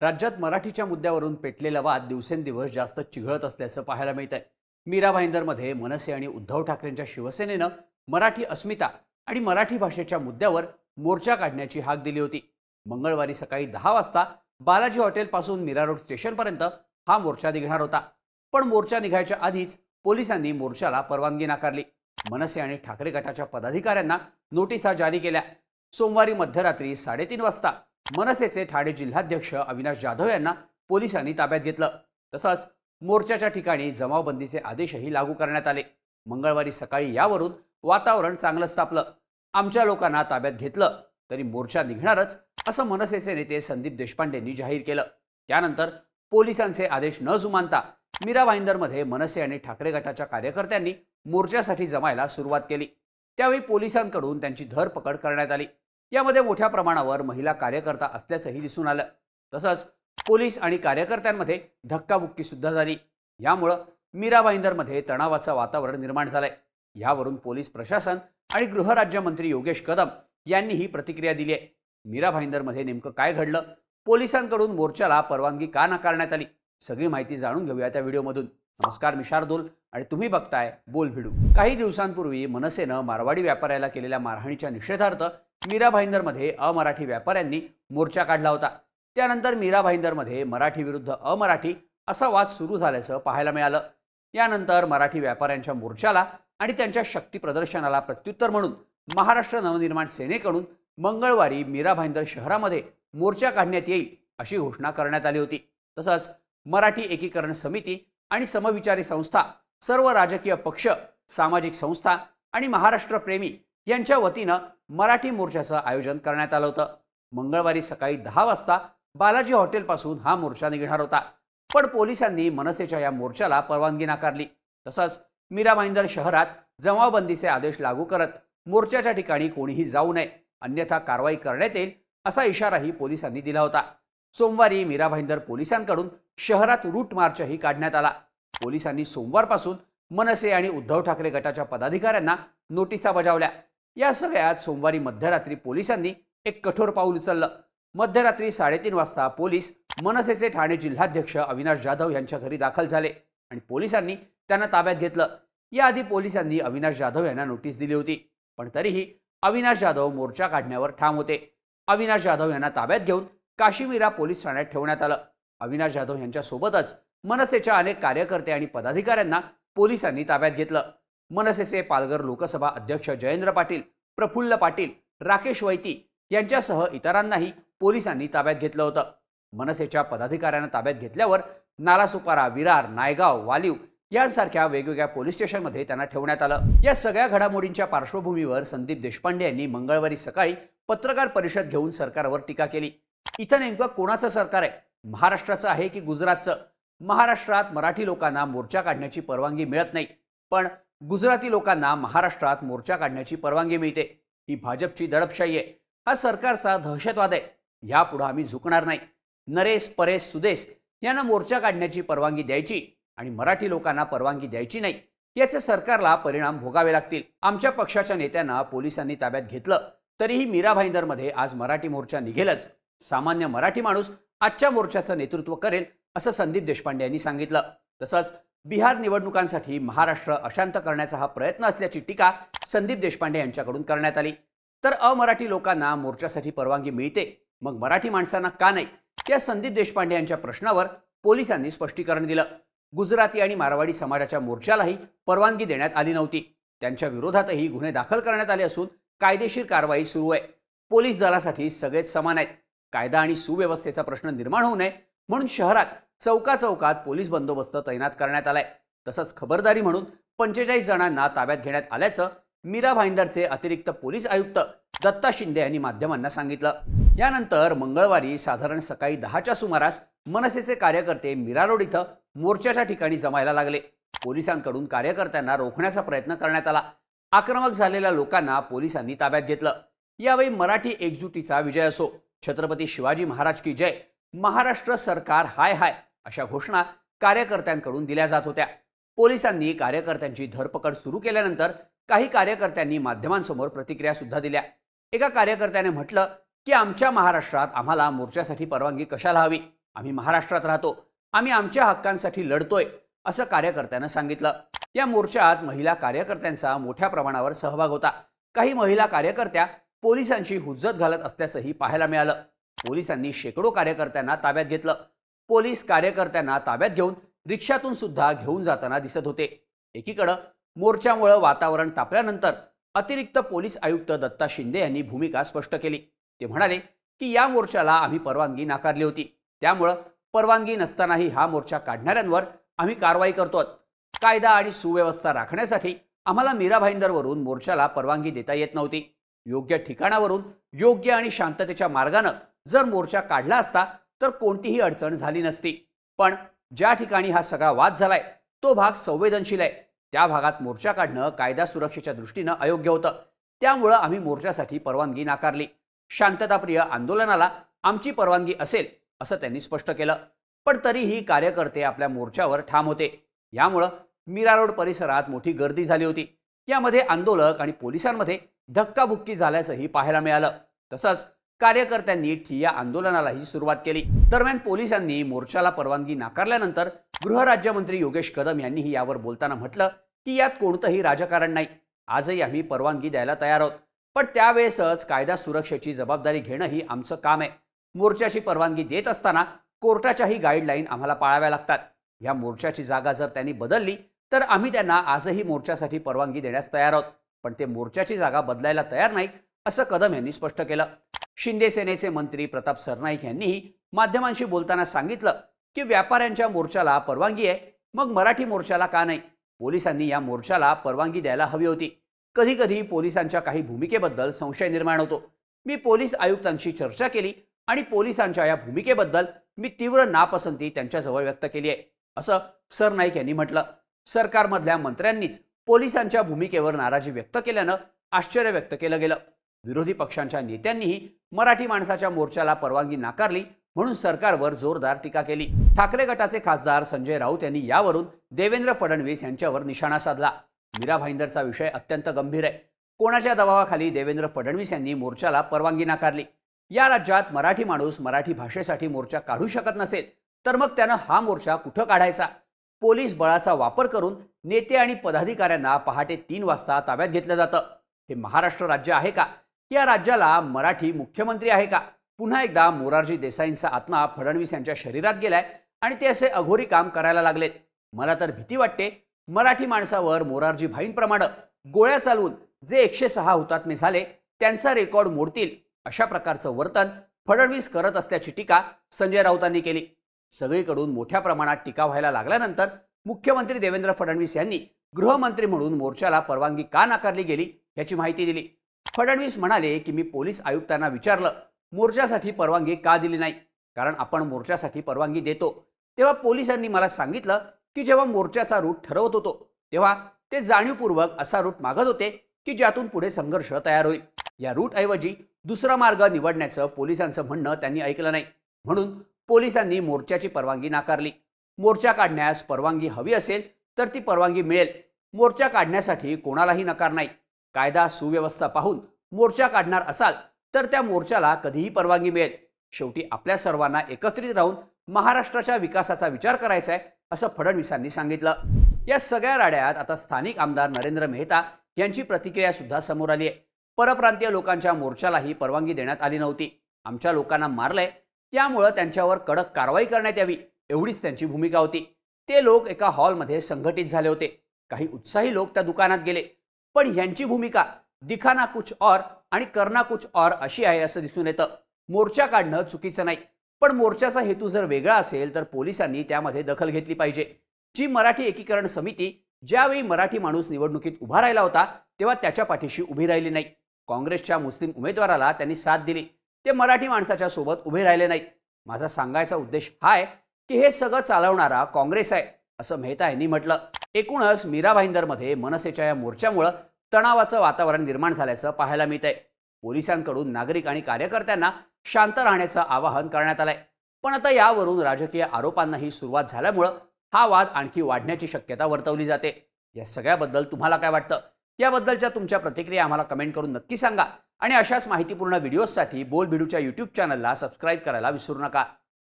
राज्यात मराठीच्या मुद्द्यावरून पेटलेला वाद दिवसेंदिवस जास्त चिघळत असल्याचं पाहायला मिळत आहे मीरा भाईंदरमध्ये मनसे आणि उद्धव ठाकरेंच्या शिवसेनेनं मराठी अस्मिता आणि मराठी भाषेच्या मुद्द्यावर मोर्चा काढण्याची हाक दिली होती. मंगळवारी सकाळी दहा वाजता बालाजी हॉटेलपासून मीरा रोड स्टेशनपर्यंत हा मोर्चा निघणार होता. पण मोर्चा निघायच्या आधीच पोलिसांनी मोर्चाला परवानगी नाकारली. मनसे आणि ठाकरे गटाच्या पदाधिकाऱ्यांना नोटिसा जारी केल्या. सोमवारी मध्यरात्री साडेतीन वाजता मनसेचे ठाणे जिल्हाध्यक्ष अविनाश जाधव यांना पोलिसांनी ताब्यात घेतलं. तसंच मोर्चाच्या ठिकाणी जमावबंदीचे आदेशही लागू करण्यात आले. मंगळवारी सकाळी यावरून वातावरण चांगलंच तापलं आमच्या लोकांना ताब्यात घेतलं तरी मोर्चा निघणारच असं मनसेचे नेते संदीप देशपांडेंनी जाहीर केलं. त्यानंतर पोलिसांचे आदेश न जुमानता मीरा भाईंदरमध्ये मनसे आणि ठाकरे गटाच्या कार्यकर्त्यांनी मोर्चासाठी जमायला सुरुवात केली. त्यावेळी पोलिसांकडून त्यांची धरपकड करण्यात आली. यामध्ये मोठ्या प्रमाणावर महिला कार्यकर्ता असल्याचंही दिसून आलं. तसंच पोलीस आणि कार्यकर्त्यांमध्ये धक्काबुक्की सुद्धा झाली. यामुळं मीरा भाईंदरमध्ये तणावाचं वातावरण निर्माण झालंय. यावरून पोलीस प्रशासन आणि गृहराज्यमंत्री योगेश कदम यांनीही प्रतिक्रिया दिली आहे. मीरा भाईंदरमध्ये नेमकं काय घडलं? पोलिसांकडून मोर्चाला परवानगी का नाकारण्यात आली? सगळी माहिती जाणून घेऊया त्या व्हिडिओमधून. नमस्कार मी शार्दूल आणि तुम्ही बघताय बोल भिडू. काही दिवसांपूर्वी मनसेनं मारवाडी व्यापाऱ्याला केलेल्या मारहाणीच्या निषेधार्थ मीरा भाईंदरमध्ये अमराठी व्यापाऱ्यांनी मोर्चा काढला होता. त्यानंतर मीरा भाईंदरमध्ये मराठी विरुद्ध अमराठी असा वाद सुरू झाल्याचं पाहायला मिळालं. यानंतर मराठी व्यापाऱ्यांच्या मोर्चाला आणि त्यांच्या शक्ती प्रदर्शनाला प्रत्युत्तर म्हणून महाराष्ट्र नवनिर्माण सेनेकडून मंगळवारी मीरा भाईंदर शहरामध्ये मोर्चा काढण्यात येईल अशी घोषणा करण्यात आली होती. तसंच मराठी एकीकरण समिती आणि समविचारी संस्था सर्व राजकीय पक्ष सामाजिक संस्था आणि महाराष्ट्र प्रेमी यांच्या वतीनं मराठी मोर्चाचं आयोजन करण्यात आलं होतं. मंगळवारी सकाळी दहा वाजता बालाजी हॉटेलपासून हा मोर्चा निघणार होता. पण पोलिसांनी मनसेच्या या मोर्चाला परवानगी नाकारली. तसंच मीरा भाईंदर शहरात जमावबंदीचे आदेश लागू करत मोर्चाच्या ठिकाणी कोणीही जाऊ नये अन्यथा कारवाई करण्यात येईल असा इशाराही पोलिसांनी दिला होता. सोमवारी मीरा भाईंदर पोलिसांकडून शहरात रूट मार्चही काढण्यात आला. पोलिसांनी सोमवारपासून मनसे आणि उद्धव ठाकरे गटाच्या पदाधिकाऱ्यांना नोटिसा बजावल्या. या सगळ्यात सोमवारी मध्यरात्री पोलिसांनी एक कठोर पाऊल उचललं. मध्यरात्री साडेतीन वाजता पोलीस मनसेचे ठाणे जिल्हाध्यक्ष अविनाश जाधव यांच्या घरी दाखल झाले आणि पोलिसांनी त्यांना ताब्यात घेतलं. याआधी पोलिसांनी अविनाश जाधव यांना नोटीस दिली होती पण तरीही अविनाश जाधव मोर्चा काढण्यावर ठाम होते. अविनाश जाधव यांना ताब्यात घेऊन काशीमीरा पोलीस ठाण्यात ठेवण्यात आलं. अविनाश जाधव यांच्यासोबतच मनसेच्या अनेक कार्यकर्ते आणि पदाधिकाऱ्यांना पोलिसांनी ताब्यात घेतलं. मनसेचे पालघर लोकसभा अध्यक्ष जयेंद्र पाटील प्रफुल्ल पाटील राकेश वैती यांच्यासह इतरांनाही पोलिसांनी ताब्यात घेतलं होतं. मनसेच्या पदाधिकाऱ्यांना ताब्यात घेतल्यावर नालासुपारा विरार नायगाव वालीव यांसारख्या वेगवेगळ्या पोलीस स्टेशनमध्ये त्यांना ठेवण्यात आलं. या सगळ्या घडामोडींच्या पार्श्वभूमीवर संदीप देशपांडे यांनी मंगळवारी सकाळी पत्रकार परिषद घेऊन सरकारवर टीका केली. इथं नेमकं कोणाचं सरकार आहे? महाराष्ट्राचं आहे की गुजरातचं? महाराष्ट्रात मराठी लोकांना मोर्चा काढण्याची परवानगी मिळत नाही. पण गुजराती लोकांना महाराष्ट्रात मोर्चा काढण्याची परवानगी मिळते. ही भाजपची दडपशाही आहे. हा सरकारचा दहशतवाद आहे. यापुढे आम्ही झुकणार नाही. नरेश परेश सुदेश यांना मोर्चा काढण्याची परवानगी द्यायची आणि मराठी लोकांना परवानगी द्यायची नाही याचे सरकारला परिणाम भोगावे लागतील. आमच्या पक्षाच्या नेत्यांना पोलिसांनी ताब्यात घेतलं तरीही मीरा भाईंदरमध्ये आज मराठी मोर्चा निघेलच. सामान्य मराठी माणूस आजच्या मोर्चाचं नेतृत्व करेल असं संदीप देशपांडे यांनी सांगितलं. तसंच बिहार निवडणुकांसाठी महाराष्ट्र अशांत करण्याचा हा प्रयत्न असल्याची टीका संदीप देशपांडे यांच्याकडून करण्यात आली. तर अमराठी लोकांना मोर्चासाठी परवानगी मिळते मग मराठी माणसांना का नाही? या संदीप देशपांडे यांच्या प्रश्नावर पोलिसांनी स्पष्टीकरण दिलं. गुजराती आणि मारवाडी समाजाच्या मोर्चालाही परवानगी देण्यात आली नव्हती. त्यांच्या विरोधातही गुन्हे दाखल करण्यात आले असून कायदेशीर कारवाई सुरू आहे. पोलीस दलासाठी सगळेच समान आहेत. कायदा आणि सुव्यवस्थेचा प्रश्न निर्माण होऊ नये म्हणून शहरात चौका चौकात पोलीस बंदोबस्त तैनात करण्यात आलाय. तसंच खबरदारी म्हणून पंचेचाळीस जणांना ताब्यात घेण्यात आल्याचं मीरा भाईंदरचे अतिरिक्त पोलीस आयुक्त दत्ता शिंदे यांनी माध्यमांना सांगितलं. यानंतर मंगळवारी साधारण सकाळी दहाच्या सुमारास मनसेचे कार्यकर्ते मीरा रोड इथं मोर्चाच्या ठिकाणी जमायला लागले. पोलिसांकडून कार्यकर्त्यांना रोखण्याचा प्रयत्न करण्यात आला. आक्रमक झालेल्या लोकांना पोलिसांनी ताब्यात घेतलं. यावेळी मराठी एकजुटीचा विजय असो छत्रपती शिवाजी महाराज की जय. महाराष्ट्र सरकार हाय हाय अशा घोषणा कार्यकर्त्यांकडून दिल्या जात होत्या. पोलिसांनी कार्यकर्त्यांची धरपकड सुरू केल्यानंतर काही कार्यकर्त्यांनी माध्यमांसमोर प्रतिक्रिया सुद्धा दिल्या. एका कार्यकर्त्याने म्हटलं की आमच्या महाराष्ट्रात आम्हाला मोर्चासाठी परवानगी कशाला हवी? आम्ही महाराष्ट्रात राहतो. आम्ही आमच्या हक्कांसाठी लढतोय असं कार्यकर्त्यानं सांगितलं. या मोर्चात महिला कार्यकर्त्यांचा मोठ्या प्रमाणावर सहभाग होता. काही महिला कार्यकर्त्या पोलिसांची हुज्जत घालत असल्याचंही पाहायला मिळालं. पोलिसांनी शेकडो कार्यकर्त्यांना ताब्यात घेतलं. पोलीस कार्यकर्त्यांना ताब्यात घेऊन रिक्षातून सुद्धा घेऊन जाताना दिसत होते. एकीकडं मोर्चामुळं वातावरण तापल्यानंतर अतिरिक्त पोलीस आयुक्त दत्ता शिंदे यांनी भूमिका स्पष्ट केली. ते म्हणाले की या मोर्चाला आम्ही परवानगी नाकारली होती. त्यामुळं परवानगी नसतानाही हा मोर्चा काढणाऱ्यांवर आम्ही कारवाई करतो कायदा आणि सुव्यवस्था राखण्यासाठी आम्हाला मीरा भाईंदरवरून मोर्चाला परवानगी देता येत नव्हती. योग्य ठिकाणावरून योग्य आणि शांततेच्या मार्गानं जर मोर्चा काढला असता तर कोणतीही अडचण झाली नसती. पण ज्या ठिकाणी हा सगळा वाद झालाय तो भाग संवेदनशील आहे. त्या भागात मोर्चा काढणं कायदा सुरक्षेच्या दृष्टीनं अयोग्य होतं. त्यामुळं आम्ही मोर्चासाठी परवानगी नाकारली. शांतताप्रिय आंदोलनाला आमची परवानगी असेल असं त्यांनी स्पष्ट केलं. पण तरीही कार्यकर्ते आपल्या मोर्चावर ठाम होते. यामुळं मीरा रोड परिसरात मोठी गर्दी झाली होती. यामध्ये आंदोलक आणि पोलिसांमध्ये धक्काबुक्की झाल्याचंही पाहायला मिळालं. तसंच कार्यकर्त्यांनी ठिय्या आंदोलनालाही सुरुवात केली. दरम्यान पोलिसांनी मोर्चाला परवानगी नाकारल्यानंतर गृहराज्यमंत्री योगेश कदम यांनीही यावर बोलताना म्हटलं की यात कोणतंही राजकारण नाही. आजही आम्ही परवानगी द्यायला तयार आहोत. पण त्यावेळेसच कायदा सुरक्षेची जबाबदारी घेणं ही आमचं काम आहे. मोर्चाची परवानगी देत असताना कोर्टाच्याही गाईडलाईन आम्हाला पाळाव्या लागतात. या मोर्चाची जागा जर त्यांनी बदलली तर आम्ही त्यांना आजही मोर्चासाठी परवानगी देण्यास तयार आहोत. पण ते मोर्चाची जागा बदलायला तयार नाहीत असं कदम यांनी स्पष्ट केलं. शिंदे सेनेचे मंत्री प्रताप सरनाईक यांनीही माध्यमांशी बोलताना सांगितलं की व्यापाऱ्यांच्या मोर्चाला परवानगी आहे मग मराठी मोर्चाला का नाही? पोलिसांनी या मोर्चाला परवानगी द्यायला हवी होती. कधी कधी पोलिसांच्या काही भूमिकेबद्दल संशय निर्माण होतो. मी पोलीस आयुक्तांशी चर्चा केली आणि पोलिसांच्या या भूमिकेबद्दल मी तीव्र नापसंती त्यांच्याजवळ व्यक्त केली आहे असं सरनाईक यांनी म्हटलं. सरकारमधल्या मंत्र्यांनीच पोलिसांच्या भूमिकेवर नाराजी व्यक्त केल्यानं आश्चर्य व्यक्त केलं गेलं. विरोधी पक्षांच्या नेत्यांनीही मराठी माणसाच्या मोर्चाला परवानगी नाकारली म्हणून सरकारवर जोरदार टीका केली. ठाकरे गटाचे खासदार संजय राऊत यांनी यावरून देवेंद्र फडणवीस यांच्यावर निशाणा साधला. मीरा भाईंदरचा विषय अत्यंत गंभीर आहे. कोणाच्या दबावाखाली देवेंद्र फडणवीस यांनी मोर्चाला परवानगी नाकारली? या राज्यात मराठी माणूस मराठी भाषेसाठी मोर्चा काढू शकत नसेल तर मग त्यानं हा मोर्चा कुठं काढायचा? पोलीस बळाचा वापर करून नेते आणि पदाधिकाऱ्यांना पहाटे तीन वाजता ताब्यात घेतलं जातं. हे महाराष्ट्र राज्य आहे का? या राज्याला मराठी मुख्यमंत्री आहे का? पुन्हा एकदा मोरारजी देसाईंचा आत्मा फडणवीस यांच्या शरीरात गेलाय आणि ते असे अघोरी काम करायला लागलेत. मला तर भीती वाटते मराठी माणसावर मोरारजी भाईंप्रमाणे गोळ्या चालवून जे एकशे सहा हुतात्मे झाले त्यांचा रेकॉर्ड मोडतील अशा प्रकारचं वर्तन फडणवीस करत असल्याची टीका संजय राऊतांनी केली. सगळीकडून मोठ्या प्रमाणात टीका व्हायला लागल्यानंतर मुख्यमंत्री देवेंद्र फडणवीस यांनी गृहमंत्री म्हणून मोर्चाला परवानगी का नाकारली गेली याची माहिती दिली. फडणवीस म्हणाले की मी पोलीस आयुक्तांना विचारलं मोर्चासाठी परवानगी का दिली नाही? कारण आपण मोर्चासाठी परवानगी देतो. तेव्हा पोलिसांनी मला सांगितलं की जेव्हा मोर्चाचा रूट ठरवत होतो तेव्हा ते जाणीवपूर्वक असा रूट मागत होते की ज्यातून पुढे संघर्ष तयार होईल. या रूटऐवजी दुसरा मार्ग निवडण्याचं पोलिसांचं म्हणणं त्यांनी ऐकलं नाही. म्हणून पोलिसांनी मोर्चाची परवानगी नाकारली. मोर्चा काढण्यास परवानगी हवी असेल तर ती परवानगी मिळेल. मोर्चा काढण्यासाठी कोणालाही नकार नाही. कायदा सुव्यवस्था पाहून मोर्चा काढणार असाल तर त्या मोर्चाला कधीही परवानगी मिळेल. शेवटी आपल्या सर्वांना एकत्रित राहून महाराष्ट्राच्या विकासाचा विचार करायचा आहे असं फडणवीसांनी सांगितलं. या सगळ्या राड्यात आता स्थानिक आमदार नरेंद्र मेहता यांची प्रतिक्रिया सुद्धा समोर आली आहे. परप्रांतीय लोकांच्या मोर्चालाही परवानगी देण्यात आली नव्हती. आमच्या लोकांना मारलंय त्यामुळं त्यांच्यावर कडक कारवाई करण्यात यावी एवढीच त्यांची भूमिका होती. ते लोक एका हॉलमध्ये संघटित झाले होते. काही उत्साही लोक त्या दुकानात गेले. पण ह्यांची भूमिका दिखाना कुछ और आणि करना कुछ और अशी आहे असं दिसून येतं. मोर्चा काढणं चुकीचं नाही. पण मोर्चाचा हेतू जर वेगळा असेल तर पोलिसांनी त्यामध्ये दखल घेतली पाहिजे. जी मराठी एकीकरण समिती ज्यावेळी मराठी माणूस निवडणुकीत उभा राहिला होता तेव्हा त्याच्या पाठीशी उभी राहिली नाही. काँग्रेसच्या मुस्लिम उमेदवाराला त्यांनी साथ दिली. ते मराठी माणसाच्या सोबत उभे राहिले नाहीत. माझा सांगायचा उद्देश हा आहे की हे सगळं चालवणारा काँग्रेस आहे असं मेहता यांनी म्हटलं. एकूणच मीरा भाईंदरमध्ये मनसेच्या या मोर्चामुळं तणावाचं वातावरण निर्माण झाल्याचं पाहायला मिळत आहे पोलिसांकडून नागरिक आणि कार्यकर्त्यांना शांत राहण्याचं आवाहन करण्यात आलंय. पण आता यावरून राजकीय आरोपांनाही सुरुवात झाल्यामुळं हा वाद आणखी वाढण्याची शक्यता वर्तवली जाते. या सगळ्याबद्दल तुम्हाला काय वाटतं? याबद्दलच्या तुमच्या प्रतिक्रिया आम्हाला कमेंट करून नक्की सांगा. आणि अशाच माहितीपूर्ण व्हिडिओजसाठी बोल भिडूच्या यूट्यूब चॅनलला सबस्क्राईब करायला विसरू नका.